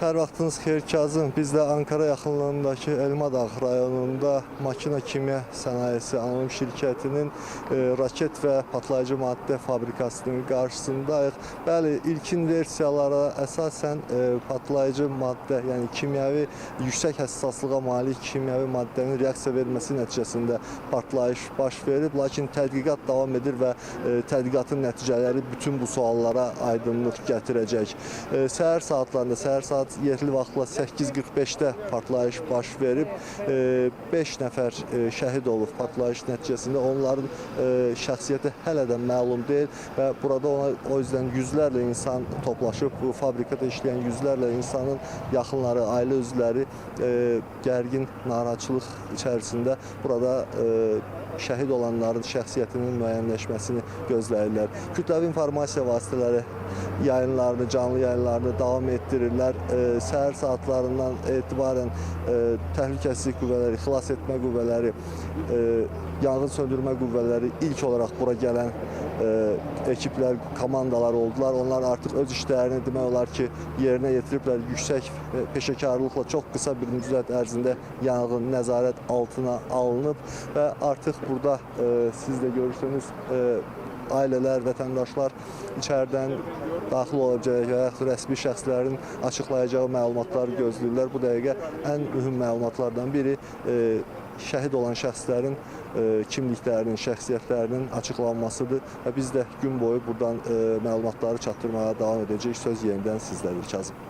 Hər vaxtınız xeyir Kazım. Biz də Ankara yaxınlığındakı Elmadağ rayonunda Makina Kimya Sənayesi Anonim Şirkətinin e, raket və patlayıcı maddə fabrikasının qarşısındayıq. Bəli, ilkin versiyalara əsasən e, patlayıcı maddə, yəni kimyəvi yüksək həssaslığa malik kimyəvi maddənin reaksiya verməsi nəticəsində partlayış baş verib, lakin tədqiqat davam edir və e, tədqiqatın nəticələri bütün bu suallara aydınlıq gətirəcək. E, Səhər saatlarında, səhər saat yerli vaxtla 8:45-də partlayış baş verib. 5 nəfər e, şəhid olub partlayış nəticəsində. Onların e, şəxsiyyəti hələ də məlum deyil və burada ona o yüzden yüzlərlə insan toplaşıb bu fabrikada işləyən yüzlərlə insanın yaxınları, ailə üzvləri e, gərgin narahatçılıq içərisində burada e, şəhid olanların şəxsiyyətinin müəyyənləşməsini gözləyirlər. Kütləvi informasiya vasitələri yayınlarını, canlı yayınlarını davam etdirirlər. E, səhər saatlarından etibarən e, təhlükəsizlik qüvvələri, xilas etmə qüvvələri, e, yanğın söndürmə qüvvələri ilk olaraq bura gələn e, ekiplər, komandalar oldular. Onlar artıq öz işlərini demək olar ki, yerinə yetiriblər. Yüksək e, peşəkarlıqla çox qısa bir müddət ərzində yanğın nəzarət altına alınıb və artıq burada e, siz də görürsünüz e, ailələr, vətəndaşlar içəridən daxil olacaq və yaxud rəsmi şəxslərin açıqlayacağı məlumatları gözləyirlər. Bu dəqiqə ən mühüm məlumatlardan biri e, şəhid olan şəxslərin e, kimliklərinin, şəxsiyyətlərinin açıqlanmasıdır və biz də gün boyu buradan e, məlumatları çatdırmağa davam edəcəyik. Söz yenidən sizdədir Kazım.